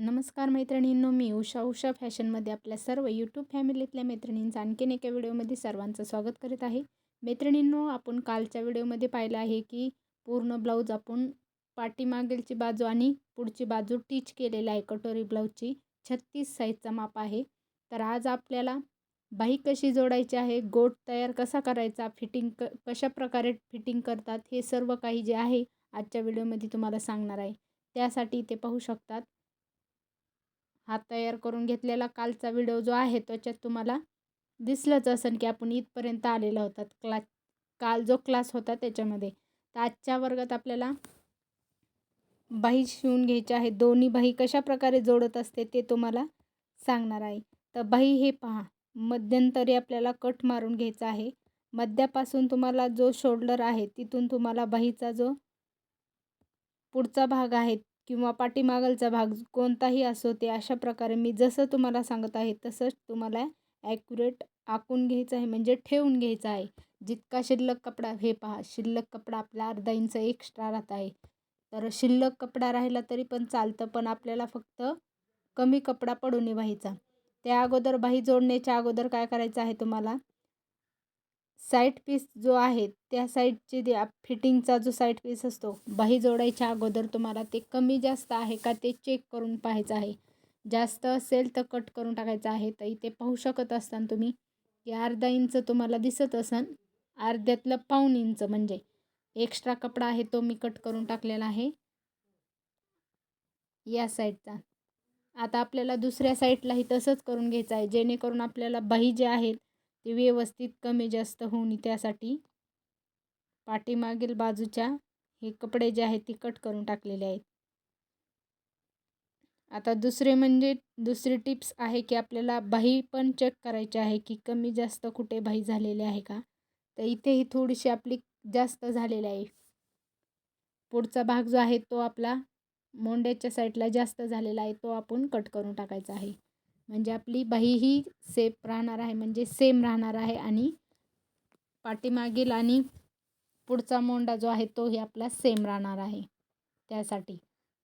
नमस्कार मैत्रिणींनो मी उषा. उषा फॅशनमध्ये आपल्या सर्व यूट्यूब फॅमिलीतल्या मैत्रिणींचं आणखीन एका व्हिडिओमध्ये सर्वांचं स्वागत करीत आहे. मैत्रिणींनो आपण कालच्या व्हिडिओमध्ये पाहिलं आहे की पूर्ण ब्लाऊज आपण पाठीमागेलची बाजू आणि पुढची बाजू टीच केलेली आहे कटोरी ब्लाऊजची. छत्तीस साईजचा माप आहे. तर आज आपल्याला बाही कशी जोडायची आहे गोट तयार कसा करायचा फिटिंग क कशा प्रकारे फिटिंग करतात हे सर्व काही जे आहे आजच्या व्हिडिओमध्ये तुम्हाला सांगणार आहे. त्यासाठी ते पाहू शकतात. हा तयार करून घेतलेला कालचा व्हिडिओ जो आहे त्याच्यात तुम्हाला दिसलंच असेल की आपण इथपर्यंत आलेला होतात क्लास काल जो क्लास होता त्याच्यामध्ये. तर आजच्या वर्गात आपल्याला बाही शिवून घ्यायची आहे दोन्ही बाही कशा प्रकारे जोडत असते ते तुम्हाला सांगणार आहे. तर बाही हे पहा. मध्यंतरी आपल्याला कट मारून घ्यायचा आहे. मध्यापासून तुम्हाला जो शोल्डर आहे तिथून तुम्हाला बाहीचा जो पुढचा भाग आहे किंवा पाठीमागलचा भाग कोणताही असो ते अशा प्रकारे मी जसं तुम्हाला सांगत आहे तसंच तुम्हाला ॲक्युरेट आखून घ्यायचं आहे म्हणजे ठेवून घ्यायचं आहे. जितका शिल्लक कपडा हे पहा शिल्लक कपडा आपला अर्धा इंच एक्स्ट्रा राहत आहे. तर शिल्लक कपडा राहिला तरी पण चालतं पण आपल्याला फक्त कमी कपडा पडू नये त्या अगोदर बाही जोडण्याच्या अगोदर काय करायचं आहे तुम्हाला? साईड पीस जो आहे त्या साईडचे जे फिटिंगचा जो साईड पीस असतो बाही जोडायच्या अगोदर तुम्हाला ते कमी जास्त आहे का ते चेक करून पाहायचं आहे. जास्त असेल तर कट करून टाकायचं आहे तर इथे पाहू शकत असताना तुम्ही की अर्धा इंच तुम्हाला दिसत असन अर्ध्यातलं पाऊन इंच म्हणजे एक्स्ट्रा कपडा आहे तो मी कट करून टाकलेला आहे. या साईडचा आता आपल्याला दुसऱ्या साईडलाही तसंच करून घ्यायचं आहे जेणेकरून आपल्याला बाही जे आहेत ते व्यवस्थित कमी जास्त होऊन त्यासाठी पाठीमागील बाजूच्या हे कपडे जे आहेत ते कट करून टाकलेले आहेत. आता दुसरे म्हणजे दुसरी टिप्स आहे की आपल्याला बाही पण चेक करायची आहे की कमी जास्त कुठे बाही झालेले आहे का? तर इथेही थोडीशी आपली जास्त झालेली आहे. पुढचा भाग जो आहे तो आपला मोंड्याच्या साईडला जास्त झालेला आहे तो आपण कट करून टाकायचा आहे. म्हणजे आपली बाही ही सेफ राहणार आहे म्हणजे सेम राहणार आहे आणि पाठीमागील आणि पुढचा मोंडा जो आहे तोही आपला सेम राहणार आहे त्यासाठी.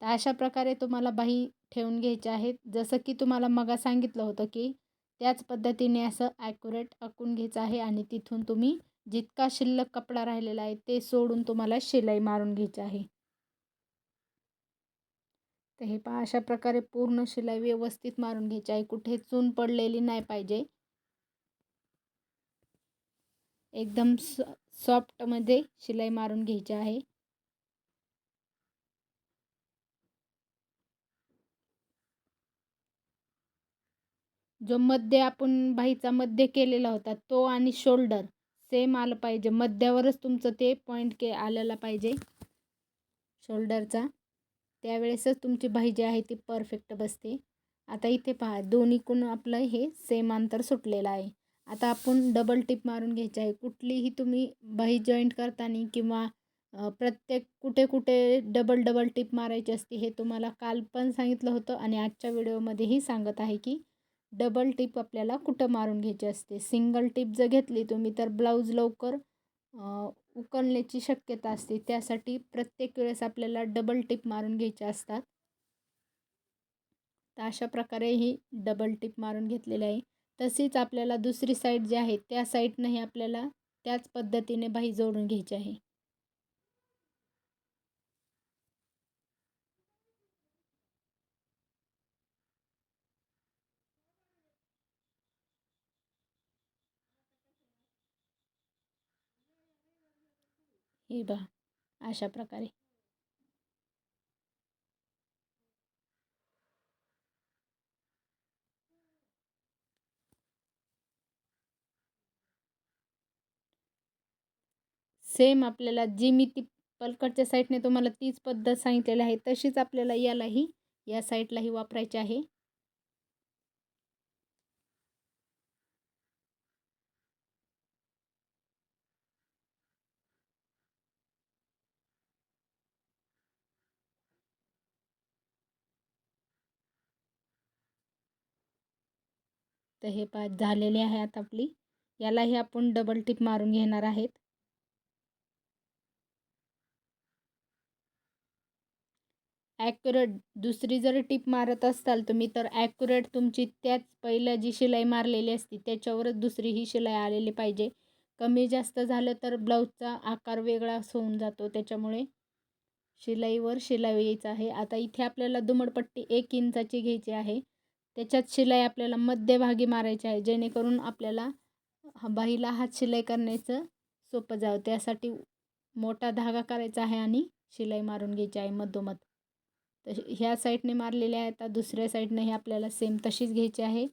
तर अशा प्रकारे तुम्हाला बाही ठेवून घ्यायच्या आहेत. जसं की तुम्हाला मगा सांगितलं होतं की त्याच पद्धतीने असं ॲक्युरेट आखून घ्यायचं आहे आणि तिथून तुम्ही जितका शिल्लक कपडा राहिलेला आहे ते सोडून तुम्हाला शिलाई मारून घ्यायची आहे. तर हे पहा अशा प्रकारे पूर्ण शिलाई व्यवस्थित मारून घ्यायची. आहे कुठे चून पडलेली नाही पाहिजे. एकदम स सॉफ्टमध्ये शिलाई मारून घ्यायची आहे. जो मध्य आपण बाईचा मध्य केलेला होता तो आणि शोल्डर सेम आलं पाहिजे. मध्यावरच तुमचं ते पॉईंट के आलेला पाहिजे. शोल्डरचा त्यावेळेसच तुमची बाही जी आहे ती परफेक्ट बसते. आता इथे पहा दोन्हीकडून आपलं हे सेम अंतर सुटलेलं आहे. आता आपण डबल टिप मारून घ्यायची आहे. कुठलीही तुम्ही बाही जॉईंट करताना किंवा प्रत्येक कुठे कुठे डबल डबल टिप मारायची असते हे तुम्हाला काल पण सांगितलं होतं आणि आजच्या व्हिडिओमध्येही सांगत आहे की डबल टिप आपल्याला कुठं मारून घ्यायची असते? सिंगल टिप जर घेतली तुम्ही तर ब्लाऊज लवकर उकलण्याची शक्यता असते. त्यासाठी प्रत्येक वेळेस आपल्याला डबल टिप मारून घ्यायचे असतात. तर अशा प्रकारे ही डबल टिप मारून घेतलेली आहे. तसेच आपल्याला दुसरी साईड जी आहे त्या साईडनंही आपल्याला त्याच पद्धतीने बाही जोडून घ्यायची आहे. हे बघा अशा प्रकारे. सेम आपल्याला जी मी ती पलकडच्या साईडने तुम्हाला तीच पद्धत सांगितलेली आहे तशीच आपल्याला यालाही या साईडलाही वापरायची आहे. तर हे पाच झालेले आहे आता आपली. यालाही आपण डबल टिप मारून घेणार आहेत. ॲक्युरेट दुसरी जर टिप मारत असाल तुम्ही तर ॲक्युरेट तुमची त्याच पहिल्या जी शिलाई मारलेली असती त्याच्यावरच दुसरी ही शिलाई आलेली पाहिजे. कमी जास्त झालं तर ब्लाऊजचा आकार वेगळाच होऊन जातो त्याच्यामुळे शिलाईवर शिलाई यायचं आहे. आता इथे आपल्याला दुमडपट्टी एक इंचाची घ्यायची आहे. त्याच्यात शिलाई आपल्याला मध्यभागी मारायची आहे जेणेकरून आपल्याला बाहीला हात शिलाई करण्याचं सोपं जावं. त्यासाठी मोठा धागा करायचा आहे आणि शिलाई मारून घ्यायची आहे मधोमध. तर ह्या साईडने मारलेल्या आहे आता दुसऱ्या साईडने हे आपल्याला सेम तशीच घ्यायची आहे.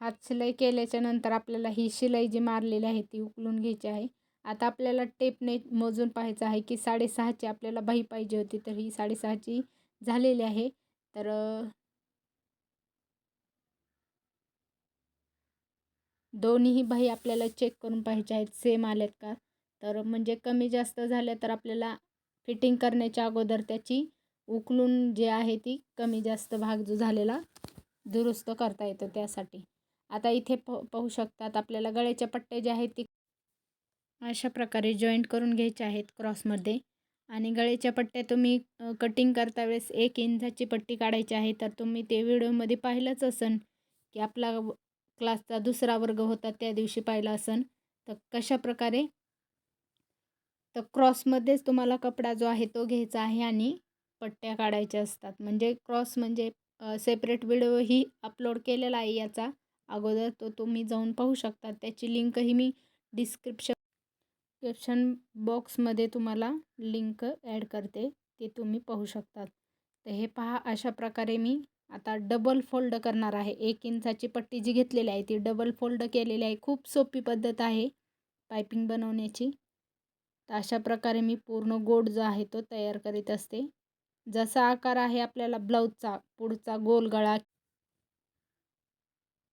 हात शिलाई केल्याच्यानंतर आपल्याला ही शिलाई जी मारलेली आहे ती उकलून घ्यायची आहे. आता आपल्याला टेपने मोजून पाहायचं आहे की साडेसहाची आपल्याला बाही पाहिजे होती तर ही साडेसहाची झालेली आहे. तर दोन्हीही बाही आपल्याला चेक करून पाहिजे आहेत सेम आल्यात का? तर म्हणजे कमी जास्त झाल्या तर आपल्याला फिटिंग करण्याच्या अगोदर त्याची उकलून जे आहे ती कमी जास्त भाग जो झालेला दुरुस्त करता येतो त्यासाठी. आता इथे प पाहू शकतात आपल्याला गळ्याच्या पट्ट्या ज्या आहेत ती अशा प्रकारे जॉईंट करून घ्यायच्या आहेत क्रॉसमध्ये आणि गळ्याच्या पट्ट्या तुम्ही कटिंग करता वेळेस एक इंचाची पट्टी काढायची आहे तर तुम्ही ते व्हिडिओमध्ये पाहिलंच असन की आपला क्लासचा दुसरा वर्ग होता त्या दिवशी पाहिला असन. तर कशा प्रकारे? तर क्रॉसमध्येच तुम्हाला कपडा जो आहे तो घ्यायचा आहे आणि पट्ट्या काढायच्या असतात. म्हणजे क्रॉस म्हणजे सेपरेट व्हिडिओही अपलोड केलेला आहे याचा. अगोदर तो तुम्ही जाऊन पाहू शकता. त्याची लिंकही मी डिस्क्रिप्शन डिस्क्रिप्शन बॉक्समध्ये तुम्हाला लिंक ॲड करते. ते तुम्ही पाहू शकतात. तर हे पहा अशा प्रकारे मी आता डबल फोल्ड करणार आहे. एक इंचाची पट्टी जी घेतलेली आहे ती डबल फोल्ड केलेली आहे. खूप सोपी पद्धत आहे पायपिंग बनवण्याची. तर अशा प्रकारे मी पूर्ण गोड जो आहे तो तयार करीत असते. जसा आकार आहे आपल्याला ब्लाऊजचा पुढचा गोल गळा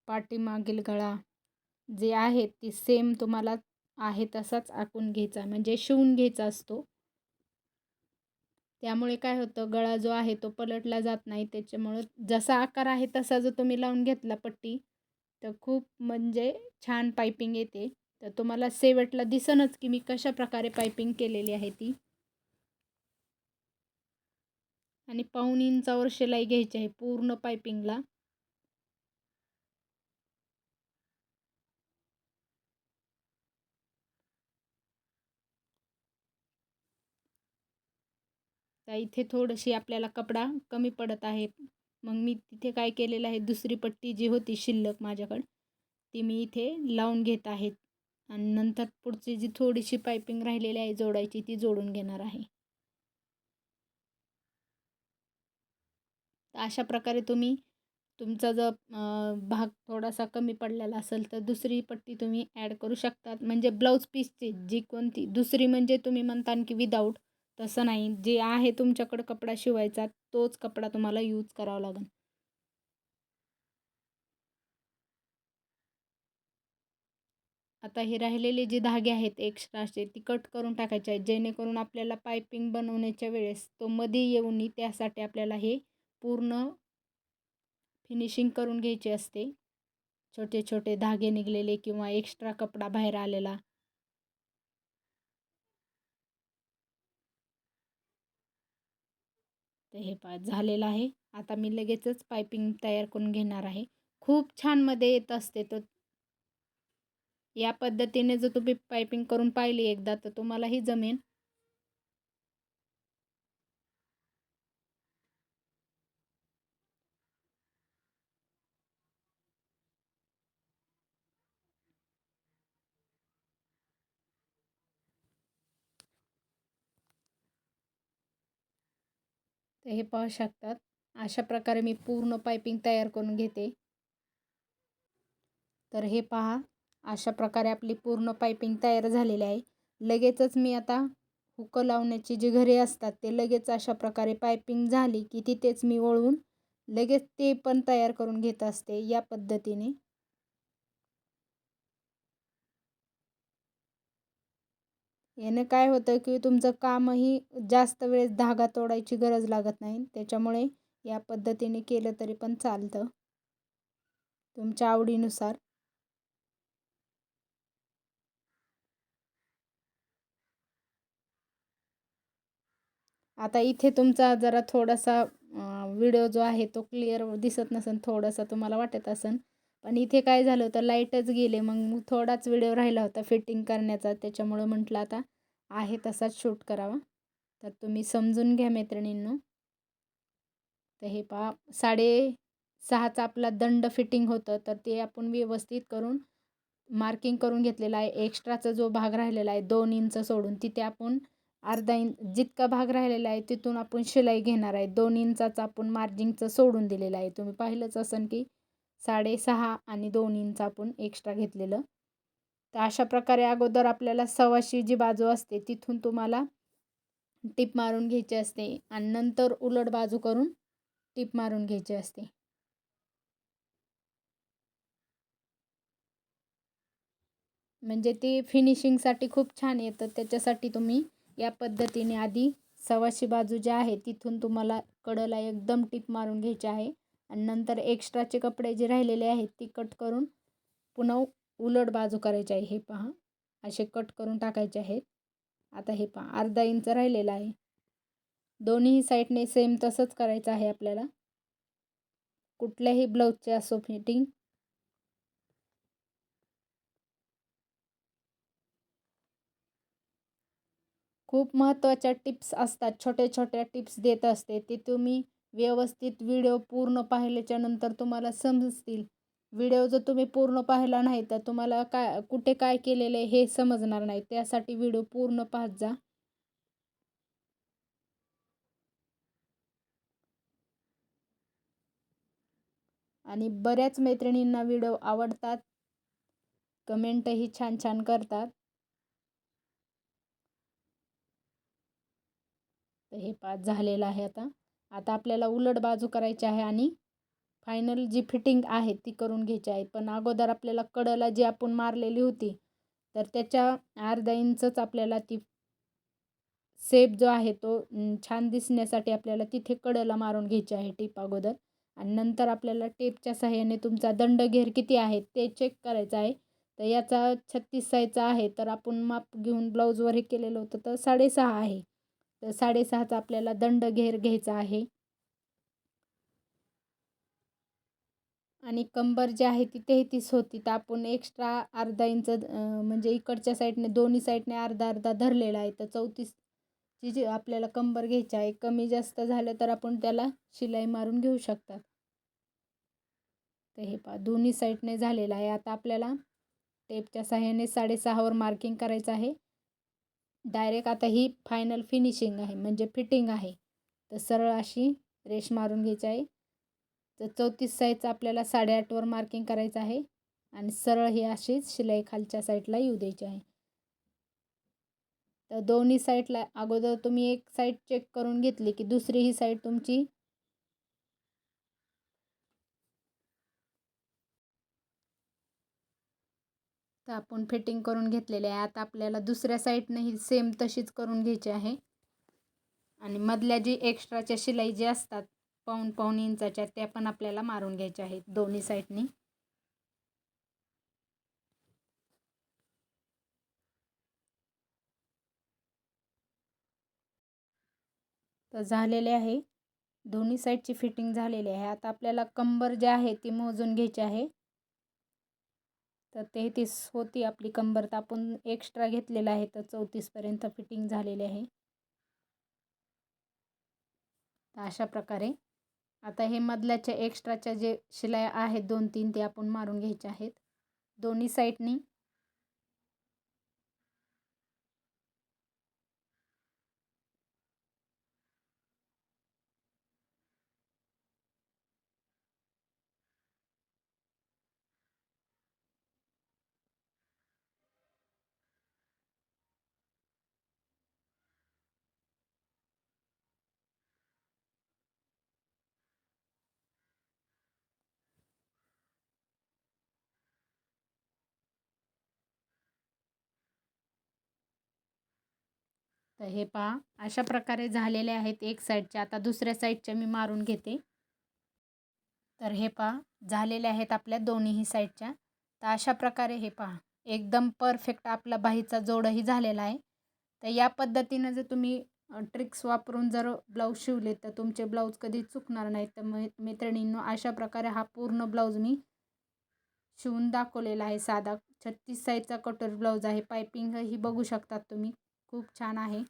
पाठीमागील गळा जे आहे ती सेम तुम्हाला आहे तसाच आखून घ्यायचा. म्हणजे शिवून घ्यायचा असतो. त्यामुळे काय होतं गळा जो आहे तो पलटला जात नाही. त्याच्यामुळं जसा आकार आहे तसा जो तुम्ही लावून घेतला पट्टी तर खूप म्हणजे छान पायपिंग येते. तर तुम्हाला सेवटला दिसनच की मी कशा प्रकारे पायपिंग केलेली आहे ती. आणि पाऊन इंचावर शिलाई घ्यायची आहे पूर्ण पायपिंगला तर इथे थोडीशी आपल्याला कपडा कमी पडत आहे. मग मी तिथे काय केलेलं आहे दुसरी पट्टी जी होती शिल्लक माझ्याकडं ती मी इथे लावून घेत आहेत आणि नंतर पुढची जी थोडीशी पायपिंग राहिलेली आहे जोडायची ती जोडून घेणार आहे. अशा प्रकारे तुम्ही तुमचा जर भाग थोडासा कमी पडलेला असेल तर दुसरी पट्टी तुम्ही ॲड करू शकतात. म्हणजे ब्लाऊज पीसची जी कोणती दुसरी म्हणजे तुम्ही म्हणता की विदाऊट तसं नाही. जे आहे तुमच्याकडं कपडा शिवायचा तोच कपडा तुम्हाला यूज करावा लागेल. आता हे राहिलेले जे धागे आहेत एक्स्ट्राचे ती कट करून टाकायचे आहेत. जेणेकरून आपल्याला पायपिंग बनवण्याच्या वेळेस तो मध्ये येऊन त्यासाठी आपल्याला हे पूर्ण फिनिशिंग करून घ्यायचे असते. छोटे छोटे धागे निघलेले किंवा एक्स्ट्रा कपडा बाहेर आलेला. तर हे पा झालेलं आहे. आता मी लगेचच पायपिंग तयार करून घेणार आहे. खूप छानमध्ये येत असते तर या पद्धतीने जर तुम्ही पायपिंग करून पाहिली एकदा तर तुम्हालाही जमेन तर हे पाहू शकतात. अशा प्रकारे मी पूर्ण पायपिंग तयार करून घेते. तर हे पहा अशा प्रकारे आपली पूर्ण पायपिंग तयार झालेली आहे. लगेचच मी आता हुकं लावण्याची जी घरे असतात ते लगेच अशा प्रकारे पायपिंग झाली की तिथेच मी वळून लगेच ते पण तयार करून घेत असते या पद्धतीने. याने काय होतं की तुमचं कामही जास्त वेळेस धागा तोडायची गरज लागत नाही. त्याच्यामुळे या पद्धतीने केलं तरी पण चालतं. तुमच्या आवडीनुसार. आता इथे तुमचा जरा थोडासा व्हिडिओ जो आहे तो क्लिअर दिसत नसेल थोडासा तुम्हाला वाटत असेल. पण इथे काय झालं होतं लाईटच गेले. मग थोडाच व्हिडिओ राहिला होता फिटिंग करण्याचा. त्याच्यामुळं म्हटलं आता आहे तसाच शूट करावा. तर तुम्ही समजून घ्या मैत्रिणींनो. तर हे पहा साडे सहाचा आपला दंड फिटिंग होतं. तर ते आपण व्यवस्थित करून मार्किंग करून घेतलेलं आहे. एक्स्ट्राचा जो भाग राहिलेला आहे दोन इंच सोडून तिथे आपण अर्धा इंच जितका भाग राहिलेला आहे तिथून आपण शिलाई घेणार आहे. दोन इंचाचं आपण मार्जिंगचं सोडून दिलेलं आहे. तुम्ही पाहिलंच असन की साडेसहा आणि दोन इंच आपण एक्स्ट्रा घेतलेलं. तर अशा प्रकारे अगोदर आपल्याला सव्वाशी जी बाजू असते तिथून तुम्हाला टिप मारून घ्यायची असते आणि नंतर उलट बाजू करून टिप मारून घ्यायची असते. म्हणजे ते फिनिशिंगसाठी खूप छान येतं त्याच्यासाठी तुम्ही या पद्धतीने आधी सव्वाशी बाजू जी आहे तिथून तुम्हाला कडला एकदम टिप मारून घ्यायची आहे. आणि नंतर एक्स्ट्राचे कपडे जे राहिलेले आहेत ती कट करून पुन्हा उलट बाजू करायची आहे. हे पहा असे कट करून टाकायचे आहेत. आता हे पहा अर्धा इंच राहिलेला आहे. दोन्ही साईडने सेम तसंच करायचं आहे आपल्याला. कुठल्याही ब्लाऊजचे असो फिटिंग खूप महत्त्वाच्या टिप्स असतात छोट्या छोट्या टिप्स देत असते ते तुम्ही व्यवस्थित व्हिडिओ पूर्ण पाहिल्याच्या नंतर तुम्हाला समजतील. व्हिडिओ जर तुम्ही पूर्ण पाहिला नाही तर तुम्हाला काय कुठे काय केलेलं आहे हे समजणार नाही. त्यासाठी व्हिडिओ पूर्ण पाहत जा. आणि बऱ्याच मैत्रिणींना व्हिडिओ आवडतात. कमेंटही छान छान करतात. तर हे पाच झालेलं आहे आता. आता आपल्याला उलट बाजू करायची आहे आणि फायनल जी फिटिंग आहे ती करून घ्यायची आहे. पण अगोदर आपल्याला कडला जी आपण मारलेली होती तर त्याच्या अर्धा इंचच आपल्याला ती सेप जो आहे तो छान दिसण्यासाठी आपल्याला तिथे कडला मारून घ्यायची आहे टीप अगोदर. आणि नंतर आपल्याला टेपच्या सहाय्याने तुमचा दंड घेर किती आहे ते चेक करायचं आहे. तर याचा छत्तीस साईजचा आहे तर आपण माप घेऊन ब्लाऊजवर हे केलेलं होतं तर साडेसहा आहे. तर साडेसहाचा आपल्याला दंड घेर घ्यायचा आहे. आणि कंबर जी आहे ती तेहतीस होती तर आपण एक्स्ट्रा अर्धा इंच म्हणजे इकडच्या साईडने दोन्ही साईडने अर्धा अर्धा धरलेला आहे. तर चौतीसची जी आपल्याला कंबर घ्यायची आहे कमी जास्त झालं तर आपण त्याला शिलाई मारून घेऊ शकतात. तर हे पा दोन्ही साईडने झालेलं आहे. आता आपल्याला टेपच्या साह्याने साडेसहावर मार्किंग करायचं आहे. डायरेक्ट आता ही फायनल फिनिशिंग आहे म्हणजे फिटिंग आहे. तर सरळ अशी रेश मारून घ्यायची आहे. तर चौतीस साईजचं आपल्याला साडेआठवर मार्किंग करायचं आहे. आणि सरळ ही अशीच शिलाई खालच्या साईडला येऊ द्यायची आहे. तर दोन्ही साईडला अगोदर तुम्ही एक साईड चेक करून घेतली की दुसरी ही साईड तुमची तर आपण फिटिंग करून घेतलेले आहे. आता आपल्याला दुसऱ्या साईडने ही सेम तशीच करून घ्यायची आहे. आणि मधल्या जी एक्स्ट्राच्या शिलाई जे असतात पाऊन पाऊन इंचाच्या त्या पण आपल्याला मारून घ्यायच्या आहेत दोन्ही साईडनी तर झालेले आहे. दोन्ही साईडची फिटिंग झालेली आहे. आता आपल्याला कंबर जे आहे ती मोजून घ्यायची आहे. तर तेहतीस होती आपली कंबर तर आपण एक्स्ट्रा घेतलेला आहे तर चौतीसपर्यंत फिटिंग झालेली आहे. तर अशा प्रकारे. आता हे मधल्याच्या एक्स्ट्राच्या जे शिलाया आहेत दोन तीन ते आपण मारून घ्यायचे आहेत. दोन्ही साईडनी तर हे पहा अशा प्रकारे झालेले आहेत एक साईडचे. आता दुसऱ्या साईडच्या मी मारून घेते. तर हे पहा झालेले आहेत आपल्या दोन्हीही साईडच्या. तर अशा प्रकारे हे पहा एकदम परफेक्ट आपला बाहीचा जोडही झालेला आहे. तर या पद्धतीनं जर तुम्ही ट्रिक्स वापरून जर ब्लाऊज शिवले तर तुमचे ब्लाऊज कधी चुकणार नाहीत. तर मै मैत्रिणींनो अशा प्रकारे हा पूर्ण ब्लाऊज मी शिवून दाखवलेला आहे साधा. छत्तीस साईजचा कटोरी ब्लाऊज आहे. पायपिंगही बघू शकतात तुम्ही. खूप छान आहे.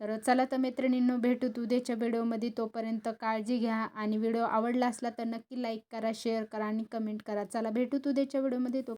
तर चला तर मैत्रिणींनो भेटू उद्याच्या व्हिडिओमध्ये. तोपर्यंत काळजी घ्या आणि व्हिडिओ आवडला असला तर नक्की लाईक करा शेअर करा आणि कमेंट करा. चला भेटू उद्याच्या व्हिडिओमध्ये. तो